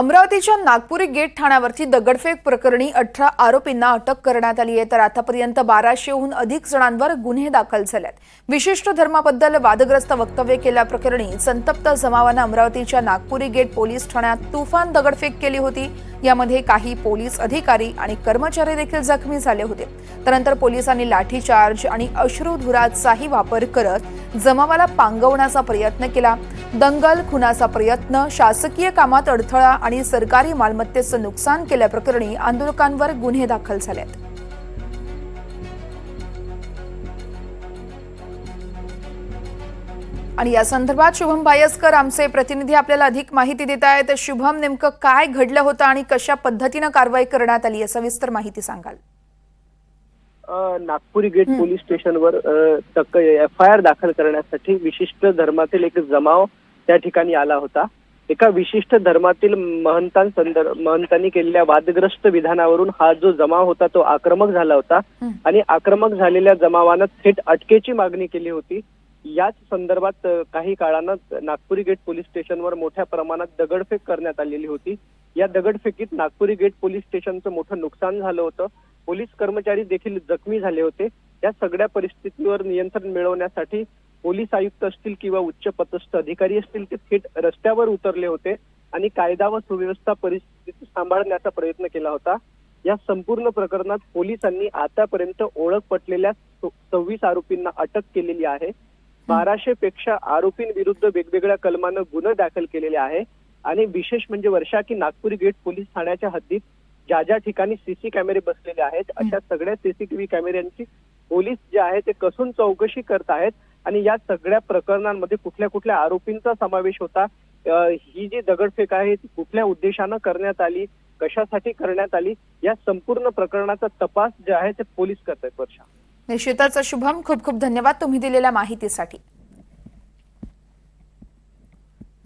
अमरावतीच्या नागपुरी गेट ठाण्यावरती दगडफेक प्रकरणी अठरा आरोपींना अटक करण्यात आली आहे. तर आतापर्यंत बाराशेहून अधिक जणांवर गुन्हे दाखल झालेत. विशिष्ट धर्माबद्दल वादग्रस्त वक्तव्य केल्याप्रकरणी संतप्त जमावानं अमरावतीच्या नागपुरी गेट पोलीस ठाण्यात तुफान दगडफेक केली होती. यामध्ये काही पोलीस अधिकारी आणि कर्मचारी देखील जखमी झाले होते. त्यानंतर पोलिसांनी लाठीचार्ज आणि अश्रुधुराचाही वापर करत जमावाला पांगवण्याचा प्रयत्न केला. दंगल खुनाचा प्रयत्न शासकीय कामात अडथळा आणि सरकारी मालमत्तेचं नुकसान केल्याप्रकरणी आंदोलकांवर गुन्हे दाखल झालेत. आणि या संदर्भात शुभम बायस्कर आमचे प्रतिनिधी आपल्याला अधिक माहिती देत आहेत. शुभम नेमकं काय घडलं होतं आणि कशा पद्धतीनं कारवाई करण्यात आली सविस्तर माहिती सांगाल. नागपुरी गेट पोलीस स्टेशनवर एफ आय आर दाखल करण्यासाठी विशिष्ट धर्मातील एक जमाव त्या ठिकाणी आला होता. एका विशिष्ट धर्मातील महंतांसंदर्भ महंतांनी केलेल्या वादग्रस्त विधानावरून हा जो जमाव होता तो आक्रमक झाला होता. आणि आक्रमक झालेल्या जमावानं थेट अटकेची मागणी केली होती. याच संदर्भात काही काळानं नागपुरी गेट पोलीस स्टेशनवर मोठ्या प्रमाणात दगडफेक करण्यात आलेली होती. या दगडफेकीत नागपुरी गेट पोलीस स्टेशनचं मोठं नुकसान झालं होतं. पोलीस कर्मचारी देखील जखमी झाले होते. या सगळ्या परिस्थितीवर नियंत्रण मिळवण्यासाठी पोलीस आयुक्त असतील किंवा उच्च पदस्थ अधिकारी असतील ते थेट रस्त्यावर उतरले होते आणि कायदा व सुव्यवस्था परिस्थिती सांभाळण्याचा प्रयत्न केला होता. या संपूर्ण प्रकरणात पोलिसांनी आतापर्यंत ओळख पटलेल्या सव्वीस आरोपींना अटक केलेली आहे. बाराशे पेक्षा आरोपींविरुद्ध वेगवेगळ्या कलमानं गुन्हे दाखल केलेले आहे आणि विशेष म्हणजे वर्षा की नागपुरी गेट पोलीस ठाण्याच्या हद्दीत ज्या ज्या ठिकाणी सीसी कॅमेरे बसलेले आहेत अशा सगळ्या सीसीटीव्ही कॅमेऱ्यांची पोलीस जे आहे ते कसून चौकशी करत आहेत आणि या सगळ्या प्रकरणांमध्ये कुठल्या कुठल्या आरोपींचा समावेश होता? ही जी दगडफेक आहे ती कुठल्या उद्देशानं करण्यात आली? कशासाठी करण्यात आली? या संपूर्ण प्रकरणाचा तपास जे आहे ते पोलीस करत आहेत वर्षा. निश्चितच शुभम खूप खूप धन्यवाद तुम्ही दिलेल्या माहितीसाठी.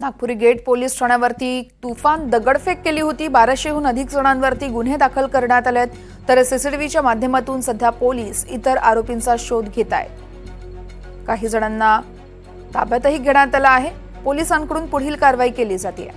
नागपुरी गेट पोलीस ठाण्यावरती तुफान दगडफेक केली होती. बाराशेहून अधिक जणांवरती गुन्हे दाखल करण्यात आले आहेत तर सीसीटीव्हीच्या माध्यमातून सध्या पोलीस इतर आरोपींचा शोध घेत आहेत. काही जणांना ताब्यातही घेण्यात आला आहे. पोलिसांकडून पुढील कारवाई केली जाते.